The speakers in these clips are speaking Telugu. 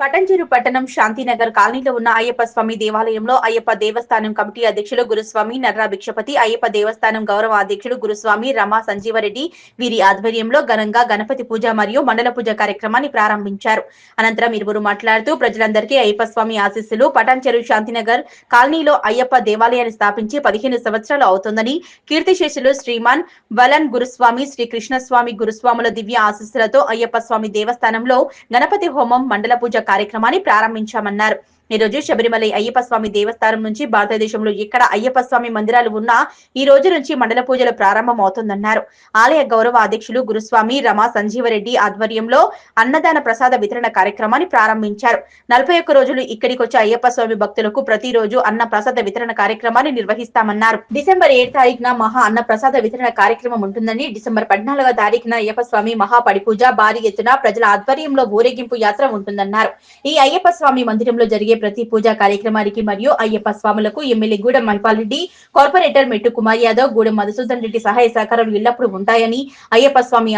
పటంచెరు పట్టణం శాంతినగర్ కాలనీలో ఉన్న అయ్యప్ప స్వామి దేవాలయంలో అయ్యప్ప దేవస్థానం కమిటీ అధ్యక్షులు గురుస్వామి నర్రా భిక్షపతి అయ్యప్ప దేవస్థానం గౌరవ అధ్యక్షుడు గురుస్వామి రమా సంజీవరెడ్డి వీరి ఆధ్వర్యంలో ఘనంగా గణపతి పూజ మరియు మండల పూజ కార్యక్రమాన్ని ప్రారంభించారు. అనంతరం ఇరువురు మాట్లాడుతూ ప్రజలందరికీ అయ్యప్ప స్వామి ఆశీస్సులు పటాన్చెరు శాంతినగర్ కాలనీలో అయ్యప్ప దేవాలయాన్ని స్థాపించి పదిహేను సంవత్సరాలు అవుతుందని కీర్తిశేషులు శ్రీమాన్ వలన్ గురుస్వామి శ్రీ కృష్ణస్వామి గురుస్వాముల దివ్య ఆశీస్సులతో అయ్యప్ప స్వామి దేవస్థానంలో గణపతి హోమం మండల పూజ కార్యక్రమాన్ని ప్రారంభించామన్నారు ఈ రోజు శబరిమల అయ్యప్ప స్వామి దేవస్థానం నుంచి భారతదేశంలో ఎక్కడ అయ్యప్ప స్వామి మందిరాలు ఉన్నా ఈ రోజు నుంచి మండల పూజలు ప్రారంభం అవుతుందన్నారు ఆలయ గౌరవ అధ్యక్షులు గురుస్వామి రమా సంజీవరెడ్డి ఆధ్వర్యంలో అన్నదాన ప్రసాద వితరణ కార్యక్రమాన్ని ప్రారంభించారు. నలభై ఒక్క రోజులు ఇక్కడికి వచ్చే అయ్యప్ప స్వామి భక్తులకు ప్రతిరోజు అన్న ప్రసాద వితరణ కార్యక్రమాన్ని నిర్వహిస్తామన్నారు. డిసెంబర్ ఏడు తారీఖున మహా అన్న ప్రసాద వితరణ కార్యక్రమం ఉంటుందని డిసెంబర్ పద్నాలుగో తారీఖున అయ్యప్ప స్వామి మహా పడిపూజ భారీ ఎత్తున ప్రజల ఆధ్వర్యంలో ఊరేగింపు యాత్ర ఉంటుందన్నారు. ఈ అయ్యప్ప స్వామి మందిరంలో జరిగే ప్రతి పూజా కార్యక్రమానికి మరియు అయ్యప్ప స్వాములకు ఎమ్మెల్యే గూడెం మణిపాల్ రెడ్డి కార్పొరేటర్ మెట్టు కుమార్ యాదవ్ గూడెం మధుసూదన్ రెడ్డి సహాయ సహకారాలు ఎల్లప్పుడూ ఉంటాయని అయ్యప్ప స్వామి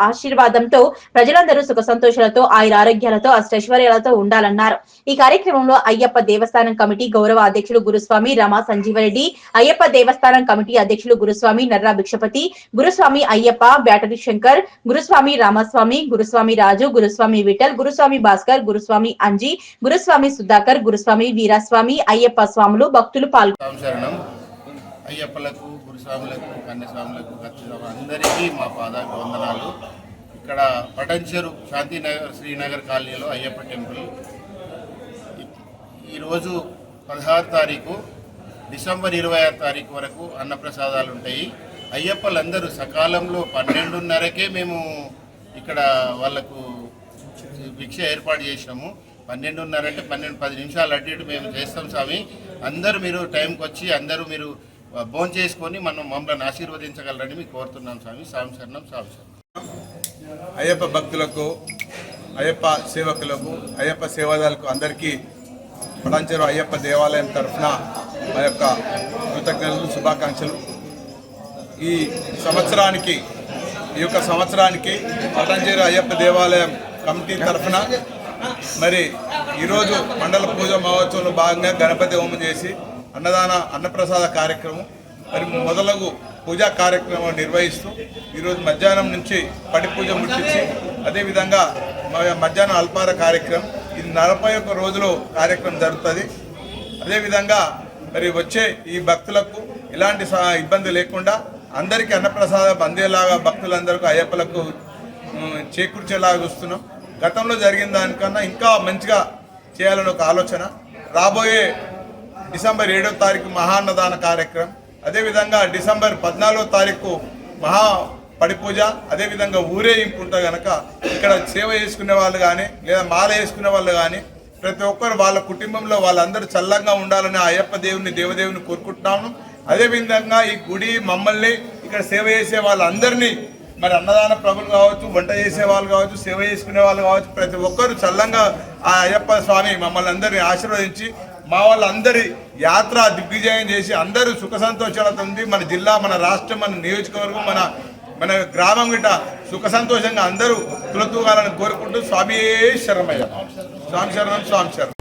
ఆశీర్వాదంతో ప్రజలందరూ సుఖ సంతోషాలతో ఆయుర ఆరోగ్యాలతో అష్టైశ్వర్యాలతో ఉండాలన్నారు. ఈ కార్యక్రమంలో అయ్యప్ప దేవస్థానం కమిటీ గౌరవ అధ్యక్షులు గురుస్వామి రమా సంజీవరెడ్డి అయ్యప్ప దేవస్థానం కమిటీ అధ్యక్షులు గురుస్వామి నర్రా భిక్షపతి గురుస్వామి అయ్యప్ప బ్యాటరీ శంకర్ గురుస్వామి రామస్వామి గురుస్వామి రాజు గురుస్వామి విఠల్ గురుస్వామి భాస్కర్ గురుస్వామి అంజీ గురుస్వామి సుధా సుధాకర్ గురుస్వామి వీరస్వామి అయ్యప్ప స్వాములు భక్తులు పాల్గొన్నారు అయ్యప్పలకు గురుస్వాములకు కన్యస్వాములకు అందరికీ మా పాదాకు వందనాలు ఇక్కడ పటంచెరు శాంతినగర్ శ్రీనగర్ కాలనీలో అయ్యప్ప టెంపుల్. ఈరోజు పదహారు తారీఖు డిసెంబర్ ఇరవై ఆరు తారీఖు వరకు అన్నప్రసాదాలు ఉంటాయి. అయ్యప్పలందరూ సకాలంలో పన్నెండున్నరకే మేము ఇక్కడ వాళ్ళకు భిక్ష ఏర్పాటు చేసినాము పన్నెండున్నర అంటే పన్నెండు పది నిమిషాలు అటు ఇటు మేము చేస్తాం స్వామి. అందరూ మీరు టైంకి వచ్చి అందరూ మీరు భోజనం చేసుకొని మనం మమ్మల్ని ఆశీర్వదించగలరని మీకు కోరుతున్నాం స్వామి. స్వామి శరణం స్వామి శరణం. అయ్యప్ప భక్తులకు అయ్యప్ప సేవకులకు అయ్యప్ప సేవాదాలకు అందరికీ పటాంచెరు అయ్యప్ప దేవాలయం తరఫున మా యొక్క కృతజ్ఞతలు శుభాకాంక్షలు. ఈ సంవత్సరానికి ఈ యొక్క సంవత్సరానికి పటాంచెరు అయ్యప్ప దేవాలయం కమిటీ తరఫున మరి ఈరోజు మండల పూజ మహోత్సవంలో భాగంగా గణపతి హోమం చేసి అన్నదాన అన్నప్రసాద కార్యక్రమం మరి మొదలగు పూజా కార్యక్రమం నిర్వహిస్తూ ఈరోజు మధ్యాహ్నం నుంచి పటి పూజ ముట్టించి అదేవిధంగా మధ్యాహ్నం అల్పార కార్యక్రమం ఇది నలభై ఒక్క రోజులు కార్యక్రమం జరుగుతుంది. అదేవిధంగా మరి వచ్చే ఈ భక్తులకు ఎలాంటి ఇబ్బంది లేకుండా అందరికీ అన్నప్రసాదం అందేలాగా భక్తులందరికీ అయ్యప్పలకు చేకూర్చేలాగా చూస్తున్నాం. గతంలో జరిగిన దానికన్నా ఇంకా మంచిగా చేయాలని ఒక ఆలోచన. రాబోయే డిసెంబర్ ఏడో తారీఖు మహాన్నదాన కార్యక్రమం. అదేవిధంగా డిసెంబర్ పద్నాలుగో తారీఖు మహా పడిపూజ. అదేవిధంగా ఊరేగింపు ఉంటుంది కనుక ఇక్కడ సేవ చేసుకునే వాళ్ళు కానీ లేదా మాల వేసుకునే వాళ్ళు కానీ ప్రతి ఒక్కరు వాళ్ళ కుటుంబంలో వాళ్ళందరూ చల్లంగా ఉండాలని ఆ అయ్యప్ప దేవుని దేవదేవుని కోరుకుంటున్నాము. అదేవిధంగా ఈ గుడి మమ్మల్ని ఇక్కడ సేవ చేసే వాళ్ళందరినీ మరి అన్నదాన ప్రభులు కావచ్చు వంట చేసే వాళ్ళు కావచ్చు సేవ చేసుకునే వాళ్ళు కావచ్చు ప్రతి ఒక్కరు చల్లంగా ఆ అయ్యప్ప స్వామి మమ్మల్ని అందరినీ ఆశీర్వదించి మా వాళ్ళందరి యాత్ర దిగ్విజయం చేసి అందరూ సుఖ సంతోషాలతో ఉంది మన జిల్లా మన రాష్ట్రం మన నియోజకవర్గం మన మన గ్రామం గిట్ట సుఖ సంతోషంగా అందరూ తులతూగాలని కోరుకుంటూ స్వామి శరణమయ్య. స్వామి శరణం స్వామి శరణం.